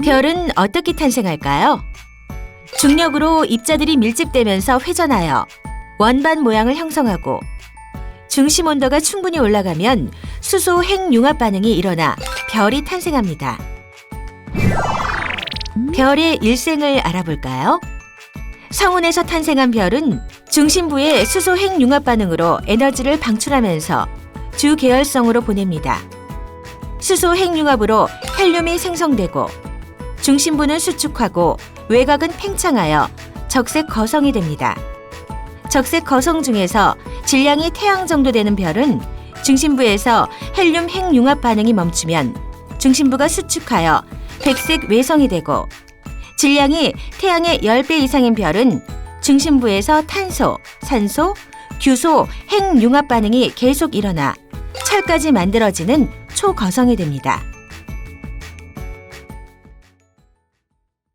별은 어떻게 탄생할까요? 중력으로 입자들이 밀집되면서 회전하여 원반 모양을 형성하고 중심 온도가 충분히 올라가면 수소 핵융합 반응이 일어나 별이 탄생합니다. 별의 일생을 알아볼까요? 성운에서 탄생한 별은 중심부의 수소 핵융합 반응으로 에너지를 방출하면서 주 계열성으로 보냅니다. 수소 핵융합으로 헬륨이 생성되고 중심부는 수축하고 외곽은 팽창하여 적색 거성이 됩니다. 적색 거성 중에서 질량이 태양 정도 되는 별은 중심부에서 헬륨 핵융합 반응이 멈추면 중심부가 수축하여 백색 외성이 되고 질량이 태양의 10배 이상인 별은 중심부에서 탄소, 산소, 규소, 핵융합 반응이 계속 일어나 철까지 만들어지는 초거성이 됩니다.